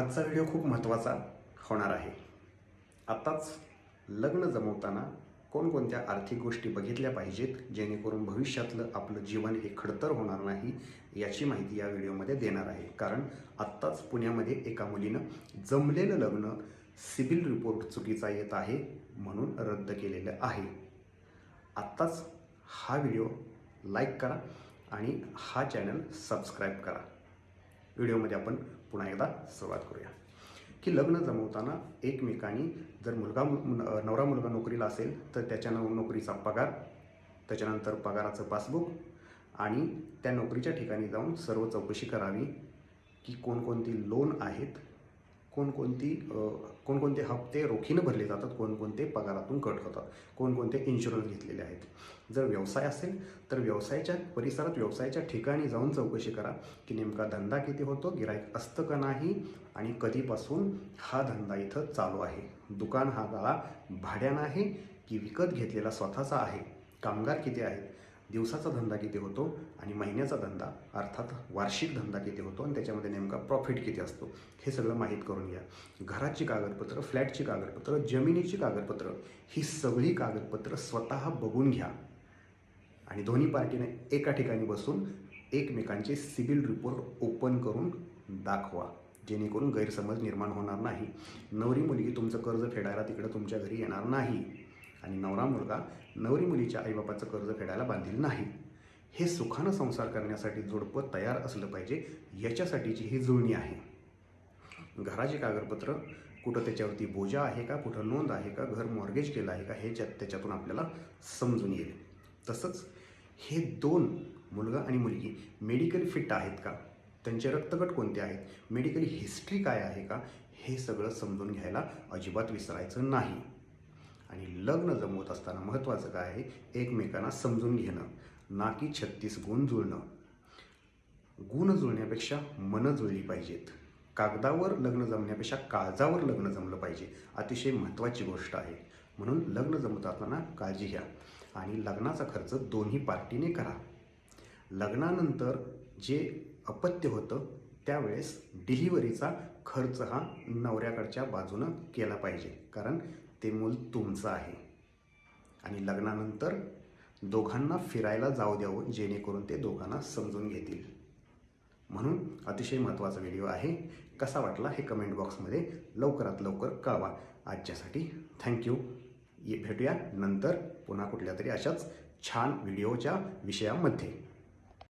आजचा व्हिडिओ खूप महत्त्वाचा होणार आहे. आत्ताच लग्न जमवताना कोणकोणत्या आर्थिक गोष्टी बघितल्या पाहिजेत जेणेकरून भविष्यातलं आपलं जीवन हे खडतर होणार नाही याची माहिती या व्हिडिओमध्ये देणार आहे. कारण आत्ताच पुण्यामध्ये एका मुलीनं जमलेलं लग्न सिबिल रिपोर्ट चुकीचा येत आहे म्हणून रद्द केलेलं आहे. आत्ताच हा व्हिडिओ लाईक करा आणि हा चॅनल सबस्क्राईब करा. व्हिडिओमध्ये आपण पुन्हा एकदा सुरुवात करूया. की लग्न जमवताना एकमेकांनी जर मुलगा नवरा मुलगा नोकरीला असेल तर त्याच्या नोकरीचा पगार त्याच्यानंतर पगाराचं पासबुक आणि त्या नोकरीच्या ठिकाणी जाऊन सर्व चौकशी करावी की कोणकोणती लोन आहेत कोणकोणती कोणकोणते हप्ते रोखीनं भरले जातात कोणकोणते पगारातून कट होतात कोणकोणते इन्शुरन्स घेतलेले आहेत. जर व्यवसाय असेल तर व्यवसायाच्या परिसरात व्यवसायाच्या ठिकाणी जाऊन चौकशी करा की नेमका धंदा किती होतो गिराईक असतं का नाही आणि कधीपासून हा धंदा इथं चालू आहे. दुकान हा गाळा भाड्यानं आहे की विकत घेतलेला स्वतःचा आहे? कामगार किती आहेत? दिवसाचा धंदा किती होतो आणि महिन्याचा धंदा अर्थात वार्षिक धंदा किती होतो आणि त्याच्यामध्ये नेमका प्रॉफिट किती असतो हे सगळं माहीत करून घ्या. घराची कागदपत्रं फ्लॅटची कागदपत्रं जमिनीची कागदपत्रं ही सगळी कागदपत्रं स्वतः बघून घ्या. आणि दोन्ही पार्टीने एका ठिकाणी बसून एकमेकांचे सिबिल रिपोर्ट ओपन करून दाखवा जेणेकरून गैरसमज निर्माण होणार नाही. नवरी मुलगी तुमचं कर्ज फेडायला तिकडं तुमच्या घरी येणार नाही. आणि नवरा मुलगा नवरी मुलीच्या आईबापाचं कर्ज फेडायला बांधील नाही. हे सुखानं संसार करण्यासाठी जोडपं तयार असलं पाहिजे याच्यासाठीची ही जुळणी आहे. घराचे कागदपत्र कुठं त्याच्यावरती बोजा आहे का कुठं नोंद आहे का घर मॉर्गेज केलं आहे का हे त्याच्यातून आपल्याला समजून येईल. तसंच हे दोन मुलगा आणि मुलगी मेडिकल फिट आहेत का? त्यांचे रक्तगट कोणते आहेत? मेडिकल हिस्ट्री काय आहे का? हे सगळं समजून घ्यायला अजिबात विसरायचं नाही. आणि लग्न जमवत असताना महत्त्वाचं काय आहे? एकमेकांना समजून घेणं ना की छत्तीस गुण जुळणं. गुण जुळण्यापेक्षा मनं जुळली पाहिजेत. कागदावर लग्न जमण्यापेक्षा काळजावर लग्न जमलं पाहिजे. अतिशय महत्त्वाची गोष्ट आहे. म्हणून लग्न जमत असताना काळजी घ्या आणि लग्नाचा खर्च दोन्ही पार्टीने करा. लग्नानंतर जे अपत्य होतं त्यावेळेस डिलिव्हरीचा खर्च हा नवऱ्याकडच्या बाजूनं केला पाहिजे. कारण ते मूल तुमचं आहे. आणि लग्नानंतर दोघांना फिरायला जाऊ द्यावं जेणेकरून ते दोघांना समजून घेतील. म्हणून अतिशय महत्त्वाचा व्हिडिओ आहे. कसा वाटला हे कमेंट बॉक्समध्ये लवकरात लवकर कळवा. आजच्यासाठी थँक्यू ये भेटूया नंतर पुन्हा कुठल्या तरी अशाच छान व्हिडिओच्या विषयामध्ये.